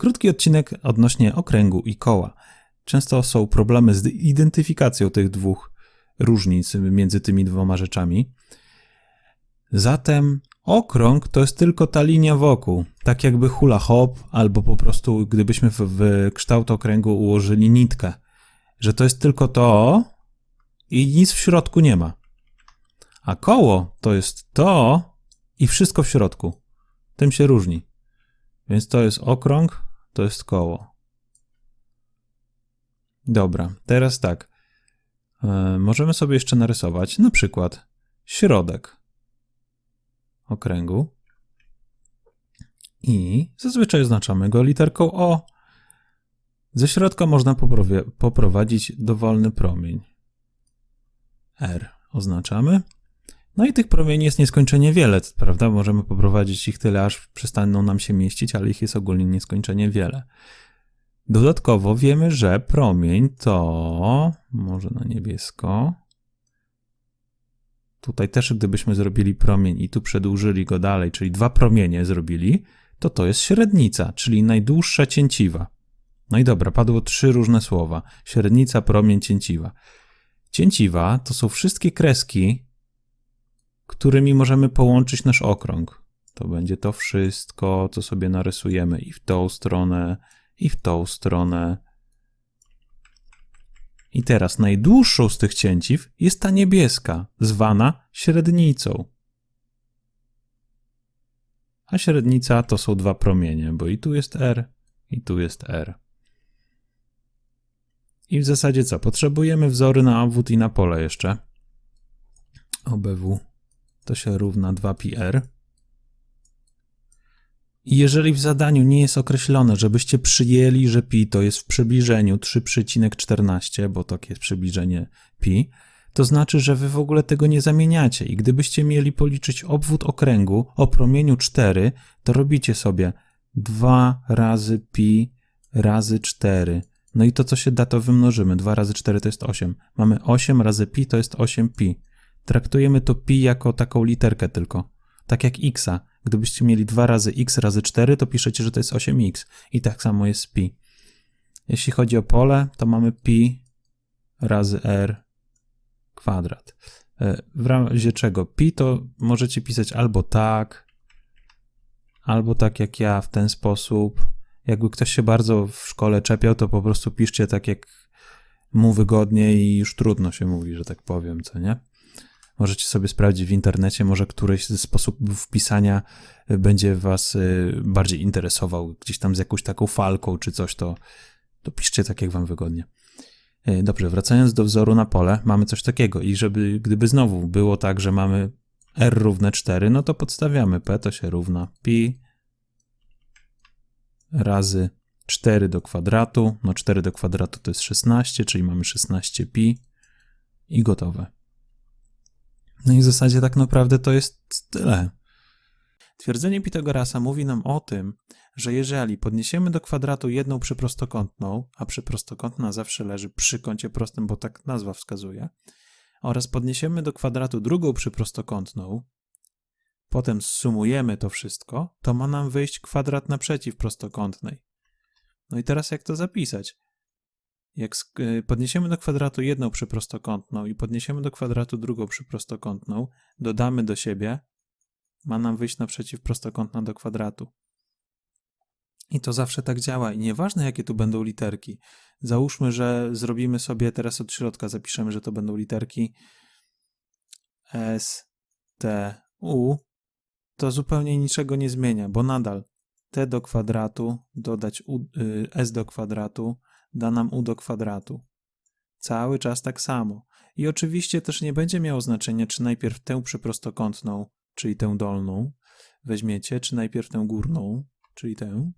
Krótki odcinek odnośnie okręgu i koła. Często są problemy z identyfikacją tych dwóch różnic między tymi dwoma rzeczami. Zatem okrąg to jest tylko ta linia wokół, tak jakby hula hop, albo po prostu gdybyśmy w, w kształt okręgu ułożyli nitkę, że to jest tylko to i nic w środku nie ma. A koło to jest to i wszystko w środku. Tym się różni. Więc to jest okrąg, to jest koło. Dobra, teraz tak. E, możemy sobie jeszcze narysować na przykład środek okręgu i zazwyczaj oznaczamy go literką O. Ze środka można poprowadzić dowolny promień. R oznaczamy. No i tych promieni jest nieskończenie wiele, prawda? Możemy poprowadzić ich tyle, aż przestaną nam się mieścić, ale ich jest ogólnie nieskończenie wiele. Dodatkowo wiemy, że promień to może na niebiesko. Tutaj też, gdybyśmy zrobili promień i tu przedłużyli go dalej, czyli dwa promienie zrobili, to to jest średnica, czyli najdłuższa cięciwa. No i dobra, padło trzy różne słowa: średnica, promień, cięciwa. Cięciwa to są wszystkie kreski, którymi możemy połączyć nasz okrąg. To będzie to wszystko, co sobie narysujemy i w tą stronę, i w tą stronę. I teraz najdłuższą z tych cięciw jest ta niebieska, zwana średnicą. A średnica to są dwa promienie, bo i tu jest R, i tu jest R. I w zasadzie co? Potrzebujemy wzory na obwód i na pole jeszcze. OBW to się równa 2πr. I jeżeli w zadaniu nie jest określone, żebyście przyjęli, że pi to jest w przybliżeniu 3,14, bo takie jest przybliżenie pi, to znaczy, że wy w ogóle tego nie zamieniacie. I gdybyście mieli policzyć obwód okręgu o promieniu 4, to robicie sobie 2 razy pi razy 4. No i to, co się da, to wymnożymy. 2 razy 4 to jest 8. Mamy 8 razy pi to jest 8 pi. Traktujemy to pi jako taką literkę tylko. Tak jak xa. Gdybyście mieli 2 razy x razy 4, to piszecie, że to jest 8x. I tak samo jest pi. Jeśli chodzi o pole, to mamy pi razy r kwadrat. E, w razie czego pi to możecie pisać albo tak, albo tak jak ja w ten sposób. Jakby ktoś się bardzo w szkole czepiał, to po prostu piszcie tak jak mu wygodnie i już trudno się mówi, że tak powiem, co nie? Możecie sobie sprawdzić w internecie, może któryś ze sposobów wpisania y, będzie Was y, bardziej interesował, gdzieś tam z jakąś taką falką czy coś, to, to piszcie tak, jak Wam wygodnie. Y, dobrze, wracając do wzoru na pole, mamy coś takiego i żeby, gdyby znowu było tak, że mamy r równe 4, no to podstawiamy p, to się równa pi razy 4 do kwadratu, no 4 do kwadratu to jest 16, czyli mamy 16 pi i gotowe. No i w zasadzie tak naprawdę to jest tyle. Twierdzenie Pitagorasa mówi nam o tym, że jeżeli podniesiemy do kwadratu jedną przyprostokątną, a przyprostokątna zawsze leży przy kącie prostym, bo tak nazwa wskazuje, oraz podniesiemy do kwadratu drugą przyprostokątną, potem sumujemy to wszystko, to ma nam wyjść kwadrat naprzeciw prostokątnej. No i teraz jak to zapisać? Jak y, podniesiemy do kwadratu jedną przyprostokątną i podniesiemy do kwadratu drugą przyprostokątną, dodamy do siebie, ma nam wyjść naprzeciw prostokątna do kwadratu. I to zawsze tak działa. I nieważne, jakie tu będą literki. Załóżmy, że zrobimy sobie teraz od środka, zapiszemy, że to będą literki S, T, U. To zupełnie niczego nie zmienia, bo nadal T do kwadratu dodać U, y, S do kwadratu da nam u do kwadratu. Cały czas tak samo. I oczywiście też nie będzie miało znaczenia, czy najpierw tę przyprostokątną, czyli tę dolną, weźmiecie, czy najpierw tę górną, czyli tę,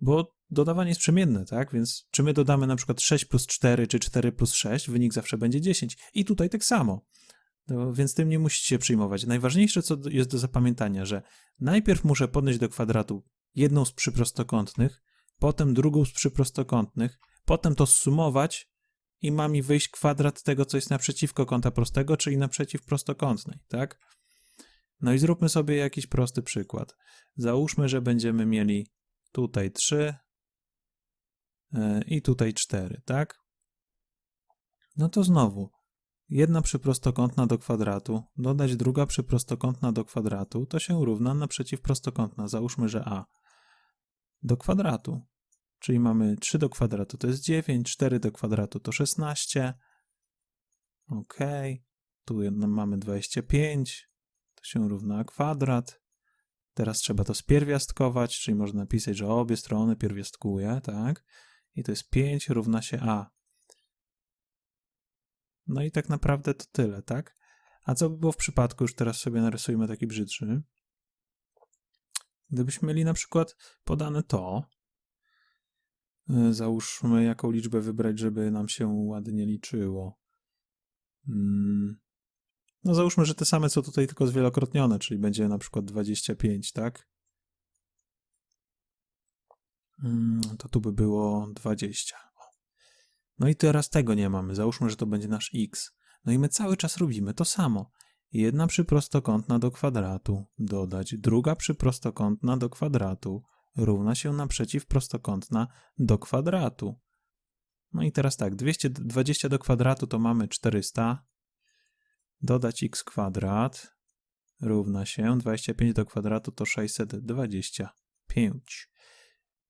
bo dodawanie jest przemienne, tak? Więc czy my dodamy na przykład 6 plus 4, czy 4 plus 6, wynik zawsze będzie 10. I tutaj tak samo. No, więc tym nie musicie przyjmować. Najważniejsze, co jest do zapamiętania, że najpierw muszę podnieść do kwadratu jedną z przyprostokątnych, potem drugą z przyprostokątnych, potem to zsumować i ma mi wyjść kwadrat tego, co jest naprzeciwko kąta prostego, czyli naprzeciw prostokątnej, tak? No i zróbmy sobie jakiś prosty przykład. Załóżmy, że będziemy mieli tutaj 3 e, i tutaj 4, tak? No to znowu, jedna przyprostokątna do kwadratu, dodać druga przyprostokątna do kwadratu, to się równa na przeciwprostokątna. Załóżmy, że a do kwadratu. Czyli mamy 3 do kwadratu to jest 9, 4 do kwadratu to 16. Ok. Tu mamy 25, to się równa kwadrat. Teraz trzeba to spierwiastkować, czyli można napisać, że obie strony pierwiastkuje, tak? I to jest 5 równa się a. No i tak naprawdę to tyle, tak? A co by było w przypadku, już teraz sobie narysujmy taki brzydszy. Gdybyśmy mieli na przykład podane to, y, załóżmy jaką liczbę wybrać, żeby nam się ładnie liczyło. Mm, No załóżmy, że te same co tutaj, tylko zwielokrotnione, czyli będzie na przykład 25, tak? Mm, To tu by było 20. O. No i teraz tego nie mamy. Załóżmy, że to będzie nasz x. No i my cały czas robimy to samo. Jedna przyprostokątna do kwadratu dodać druga przyprostokątna do kwadratu równa się naprzeciw prostokątna do kwadratu. No i teraz tak, 220 do kwadratu to mamy 400, dodać x kwadrat równa się 25 do kwadratu to 625.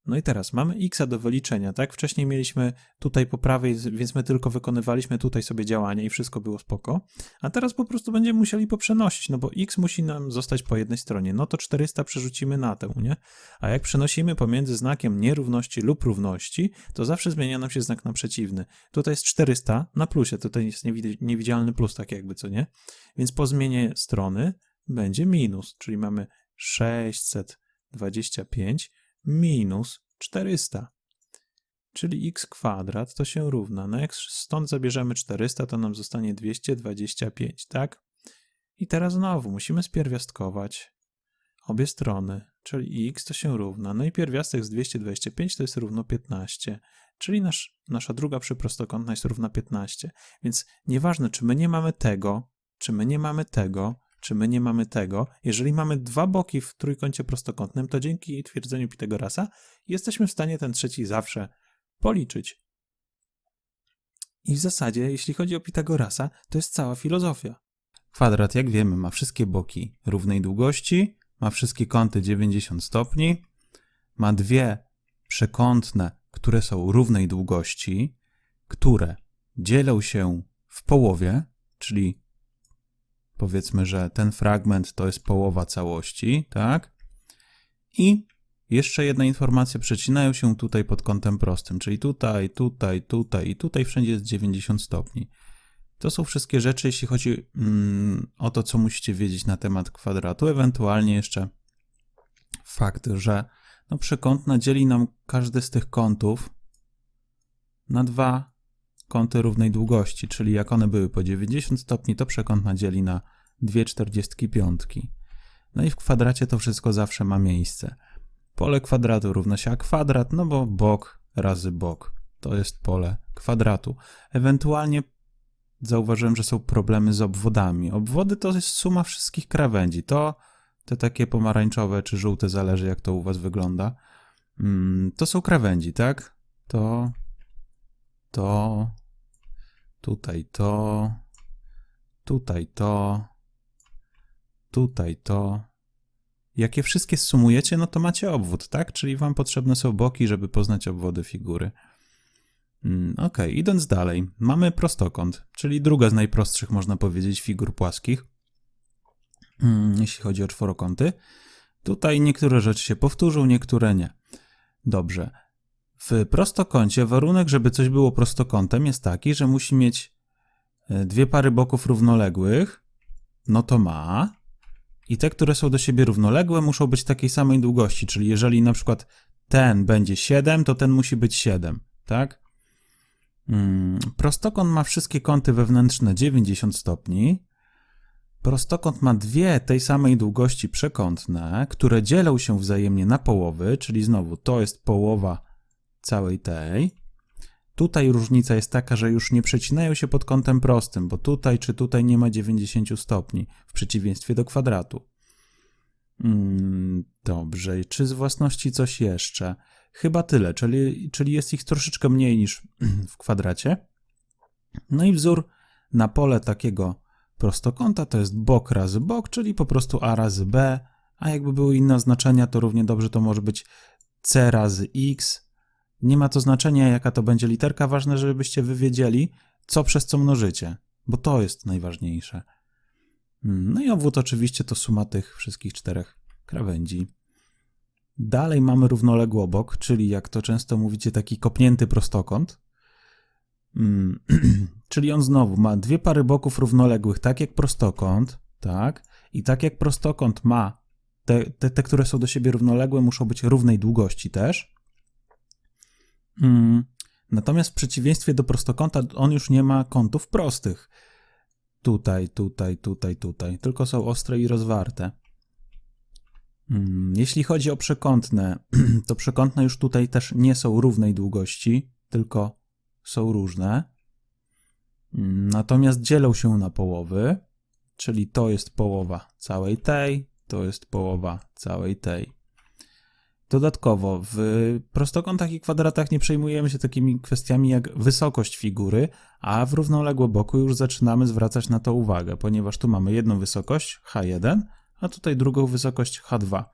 No i teraz mamy x do wyliczenia, tak? Wcześniej mieliśmy tutaj po prawej, więc my tylko wykonywaliśmy tutaj sobie działanie i wszystko było spoko. A teraz po prostu będziemy musieli poprzenosić, no bo x musi nam zostać po jednej stronie. No to 400 przerzucimy na tę, nie? A jak przenosimy pomiędzy znakiem nierówności lub równości, to zawsze zmienia nam się znak na przeciwny. Tutaj jest 400 na plusie, tutaj jest niewid- niewidzialny plus, tak jakby, co nie? Więc po zmianie strony będzie minus, czyli mamy 625 minus 400. Czyli x kwadrat to się równa. No jak stąd zabierzemy 400, to nam zostanie 225, tak? I teraz znowu musimy spierwiastkować obie strony, czyli x to się równa. No i pierwiastek z 225 to jest równo 15, czyli nasz, nasza druga przyprostokątna jest równa 15. Więc nieważne, czy my nie mamy tego, czy my nie mamy tego, czy my nie mamy tego. Jeżeli mamy dwa boki w trójkącie prostokątnym, to dzięki twierdzeniu Pitagorasa jesteśmy w stanie ten trzeci zawsze policzyć. I w zasadzie, jeśli chodzi o Pitagorasa, to jest cała filozofia. Kwadrat, jak wiemy, ma wszystkie boki równej długości, ma wszystkie kąty 90 stopni, ma dwie przekątne, które są równej długości, które dzielą się w połowie, czyli powiedzmy, że ten fragment to jest połowa całości, tak? I jeszcze jedna informacja, przecinają się tutaj pod kątem prostym, czyli tutaj, tutaj, tutaj i tutaj wszędzie jest 90 stopni. To są wszystkie rzeczy, jeśli chodzi mm, o to, co musicie wiedzieć na temat kwadratu, ewentualnie jeszcze fakt, że no, przekątna dzieli nam każdy z tych kątów na dwa kąty równej długości, czyli jak one były po 90 stopni, to przekątna dzieli na 2,45. No i w kwadracie to wszystko zawsze ma miejsce. Pole kwadratu równa się a kwadrat, no bo bok razy bok to jest pole kwadratu. Ewentualnie zauważyłem, że są problemy z obwodami. Obwody to jest suma wszystkich krawędzi. To te takie pomarańczowe czy żółte, zależy jak to u was wygląda. Mm, to są krawędzi, tak? To, to, tutaj to, tutaj to, tutaj to. Jak je wszystkie sumujecie, no to macie obwód, tak? Czyli wam potrzebne są boki, żeby poznać obwody figury. Mm, ok, idąc dalej, mamy prostokąt, czyli druga z najprostszych, można powiedzieć, figur płaskich, mm, jeśli chodzi o czworokąty. Tutaj niektóre rzeczy się powtórzą, niektóre nie. Dobrze. W prostokącie warunek, żeby coś było prostokątem, jest taki, że musi mieć e, dwie pary boków równoległych, no to ma. I te, które są do siebie równoległe, muszą być takiej samej długości, czyli jeżeli na przykład ten będzie 7, to ten musi być 7, tak? Mm, prostokąt ma wszystkie kąty wewnętrzne 90 stopni. Prostokąt ma dwie tej samej długości przekątne, które dzielą się wzajemnie na połowy, czyli znowu to jest połowa całej tej. Tutaj różnica jest taka, że już nie przecinają się pod kątem prostym, bo tutaj czy tutaj nie ma 90 stopni, w przeciwieństwie do kwadratu. Mm, dobrze, czy z własności coś jeszcze? Chyba tyle, czyli, czyli jest ich troszeczkę mniej niż w kwadracie. No i wzór na pole takiego prostokąta to jest bok razy bok, czyli po prostu a razy b, a jakby były inne oznaczenia, to równie dobrze to może być c razy x. Nie ma to znaczenia, jaka to będzie literka, ważne, żebyście wy wiedzieli, co przez co mnożycie, bo to jest najważniejsze. Mm, No i obwód oczywiście to suma tych wszystkich czterech krawędzi. Dalej mamy równoległy obok, czyli jak to często mówicie, taki kopnięty prostokąt. Mm, czyli on znowu ma dwie pary boków równoległych, tak jak prostokąt, tak? I tak jak prostokąt ma, te, te, te które są do siebie równoległe, muszą być równej długości też. Mm, Natomiast w przeciwieństwie do prostokąta, on już nie ma kątów prostych. Tutaj, tutaj, tutaj, tutaj. Tylko są ostre i rozwarte. Mm, Jeśli chodzi o przekątne, to przekątne już tutaj też nie są równej długości, tylko są różne. Natomiast dzielą się na połowy, czyli to jest połowa całej tej, to jest połowa całej tej. Dodatkowo, w prostokątach i kwadratach nie przejmujemy się takimi kwestiami jak wysokość figury, a w równoległoboku już zaczynamy zwracać na to uwagę, ponieważ tu mamy jedną wysokość H1, a tutaj drugą wysokość H2.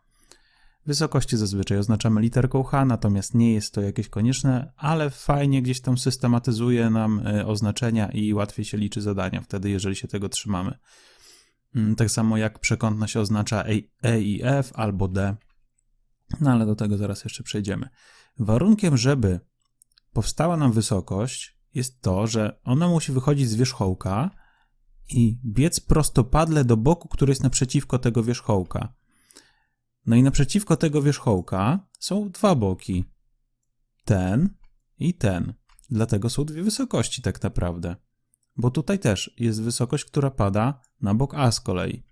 Wysokości zazwyczaj oznaczamy literką H, natomiast nie jest to jakieś konieczne, ale fajnie gdzieś tam systematyzuje nam e, oznaczenia i łatwiej się liczy zadania wtedy, jeżeli się tego trzymamy. Mm, Tak samo jak przekątna się oznacza e i F albo D. No ale do tego zaraz jeszcze przejdziemy. Warunkiem, żeby powstała nam wysokość, jest to, że ona musi wychodzić z wierzchołka i biec prostopadle do boku, który jest naprzeciwko tego wierzchołka. No i naprzeciwko tego wierzchołka są dwa boki. Ten i ten. Dlatego są dwie wysokości tak naprawdę. Bo tutaj też jest wysokość, która pada na bok A z kolei.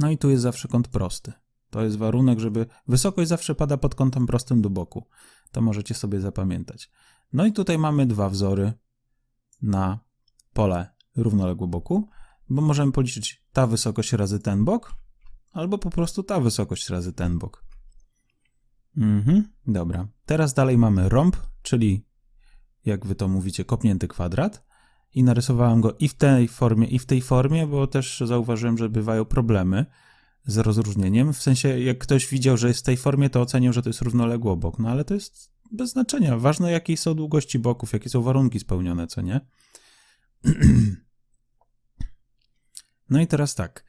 No i tu jest zawsze kąt prosty. To jest warunek, żeby wysokość zawsze pada pod kątem prostym do boku. To możecie sobie zapamiętać. No i tutaj mamy dwa wzory na pole równoległe boku, bo możemy policzyć ta wysokość razy ten bok, albo po prostu ta wysokość razy ten bok. Mhm, dobra. Teraz dalej mamy rąb, czyli jak wy to mówicie, kopnięty kwadrat. I narysowałem go i w tej formie, i w tej formie, bo też zauważyłem, że bywają problemy z rozróżnieniem. W sensie, jak ktoś widział, że jest w tej formie, to ocenił, że to jest równoległy obok. No ale to jest bez znaczenia. Ważne, jakie są długości boków, jakie są warunki spełnione, co nie? No i teraz tak.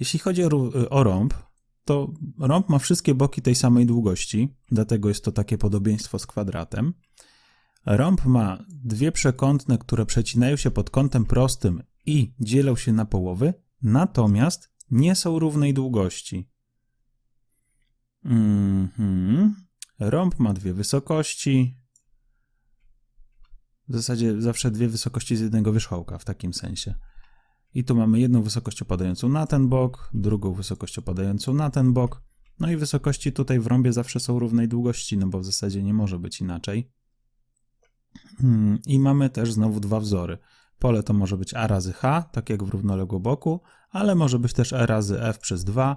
Jeśli chodzi o, o rąb, to rąb ma wszystkie boki tej samej długości, dlatego jest to takie podobieństwo z kwadratem. Rąb ma dwie przekątne, które przecinają się pod kątem prostym i dzielą się na połowy, natomiast nie są równej długości. Mhm. Rąb ma dwie wysokości. W zasadzie zawsze dwie wysokości z jednego wierzchołka w takim sensie. I tu mamy jedną wysokość opadającą na ten bok, drugą wysokość opadającą na ten bok. No i wysokości tutaj w rąbie zawsze są równej długości, no bo w zasadzie nie może być inaczej. Hmm, I mamy też znowu dwa wzory. Pole to może być a razy h, tak jak w równoległoboku, ale może być też e razy f przez 2.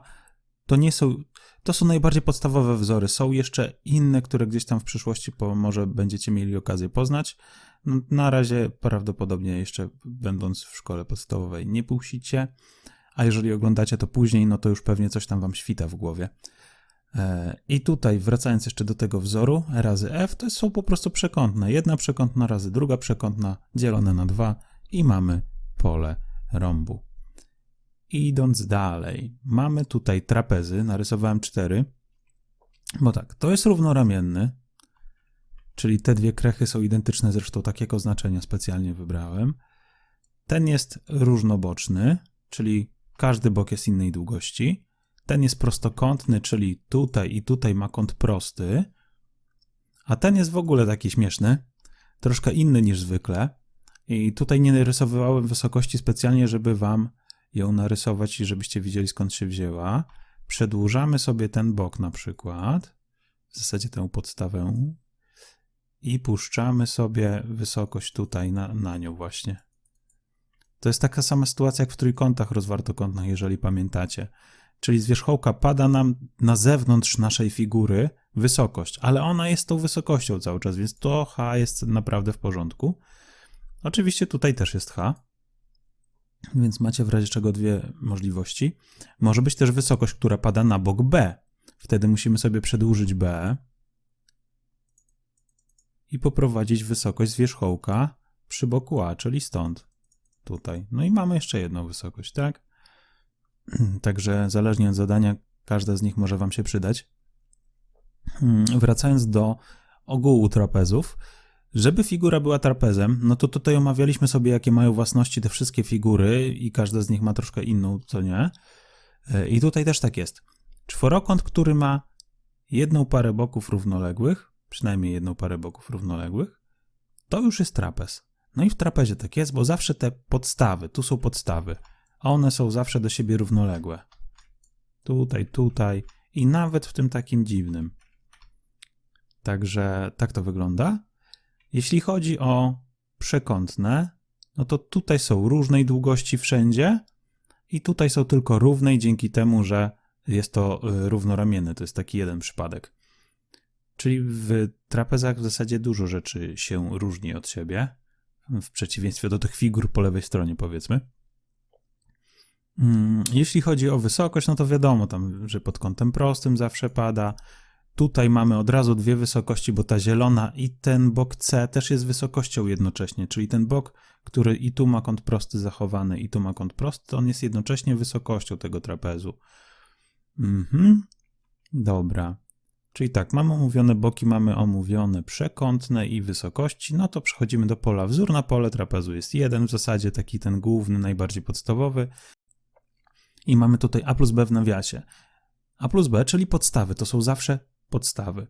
To nie są, to są najbardziej podstawowe wzory. Są jeszcze inne, które gdzieś tam w przyszłości po, może będziecie mieli okazję poznać. No, Na razie prawdopodobnie jeszcze będąc w szkole podstawowej nie puścicie, a jeżeli oglądacie to później, no to już pewnie coś tam wam świta w głowie. E, I tutaj, wracając jeszcze do tego wzoru, e razy f, to są po prostu przekątne. Jedna przekątna razy druga przekątna dzielone na dwa i mamy pole rąbu. Idąc dalej, mamy tutaj trapezy, narysowałem cztery, bo tak, to jest równoramienny, czyli te dwie krechy są identyczne, zresztą takiego znaczenia specjalnie wybrałem. Ten jest różnoboczny, czyli każdy bok jest innej długości. Ten jest prostokątny, czyli tutaj i tutaj ma kąt prosty, a ten jest w ogóle taki śmieszny, troszkę inny niż zwykle. I tutaj nie narysowałem wysokości specjalnie, żeby wam ją narysować i żebyście widzieli skąd się wzięła. Przedłużamy sobie ten bok na przykład, w zasadzie tę podstawę i puszczamy sobie wysokość tutaj na, na nią właśnie. To jest taka sama sytuacja jak w trójkątach rozwartokątnych, jeżeli pamiętacie. Czyli z wierzchołka pada nam na zewnątrz naszej figury wysokość, ale ona jest tą wysokością cały czas, więc to h jest naprawdę w porządku. Oczywiście tutaj też jest h, więc macie w razie czego dwie możliwości. Może być też wysokość, która pada na bok b. Wtedy musimy sobie przedłużyć b i poprowadzić wysokość z wierzchołka przy boku a, czyli stąd, tutaj. No i mamy jeszcze jedną wysokość, tak? Także zależnie od zadania, każda z nich może Wam się przydać. Hmm, Wracając do ogółu trapezów, żeby figura była trapezem, no to tutaj omawialiśmy sobie, jakie mają własności te wszystkie figury i każda z nich ma troszkę inną, co nie. E, I tutaj też tak jest. Czworokąt, który ma jedną parę boków równoległych, przynajmniej jedną parę boków równoległych, to już jest trapez. No i w trapezie tak jest, bo zawsze te podstawy, tu są podstawy, a one są zawsze do siebie równoległe. Tutaj, tutaj i nawet w tym takim dziwnym. Także tak to wygląda. Jeśli chodzi o przekątne, no to tutaj są różnej długości wszędzie i tutaj są tylko równej dzięki temu, że jest to y, równoramienne. To jest taki jeden przypadek. Czyli w trapezach w zasadzie dużo rzeczy się różni od siebie, w przeciwieństwie do tych figur po lewej stronie, powiedzmy. Mm, Jeśli chodzi o wysokość, no to wiadomo, tam, że pod kątem prostym zawsze pada. Tutaj mamy od razu dwie wysokości, bo ta zielona i ten bok C też jest wysokością jednocześnie, czyli ten bok, który i tu ma kąt prosty zachowany, i tu ma kąt prosty, on jest jednocześnie wysokością tego trapezu. Mhm. Dobra. Czyli tak, mamy omówione boki, mamy omówione przekątne i wysokości, no to przechodzimy do pola. Wzór na pole trapezu jest jeden, w zasadzie taki ten główny, najbardziej podstawowy. I mamy tutaj a plus b w nawiasie. A plus b, czyli podstawy, to są zawsze podstawy.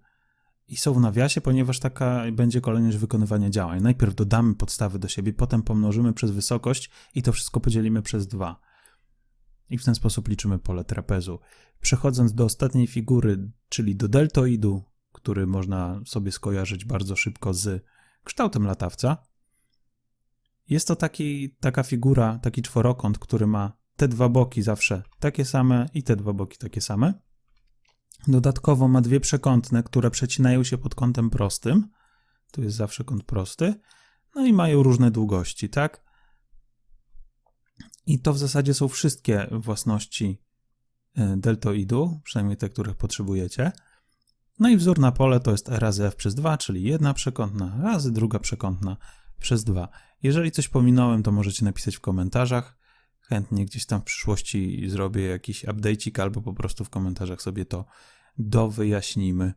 I są w nawiasie, ponieważ taka będzie kolejność wykonywania działań. Najpierw dodamy podstawy do siebie, potem pomnożymy przez wysokość i to wszystko podzielimy przez dwa. I w ten sposób liczymy pole trapezu. Przechodząc do ostatniej figury, czyli do deltoidu, który można sobie skojarzyć bardzo szybko z kształtem latawca, jest to taki, taka figura, taki czworokąt, który ma te dwa boki zawsze takie same i te dwa boki takie same. Dodatkowo ma dwie przekątne, które przecinają się pod kątem prostym. Tu jest zawsze kąt prosty. No i mają różne długości, tak? I to w zasadzie są wszystkie własności y, deltoidu, przynajmniej te, których potrzebujecie. No i wzór na pole to jest razy f przez 2, czyli jedna przekątna razy druga przekątna przez 2. Jeżeli coś pominąłem, to możecie napisać w komentarzach. Chętnie gdzieś tam w przyszłości zrobię jakiś update'ik albo po prostu w komentarzach sobie to dowyjaśnimy.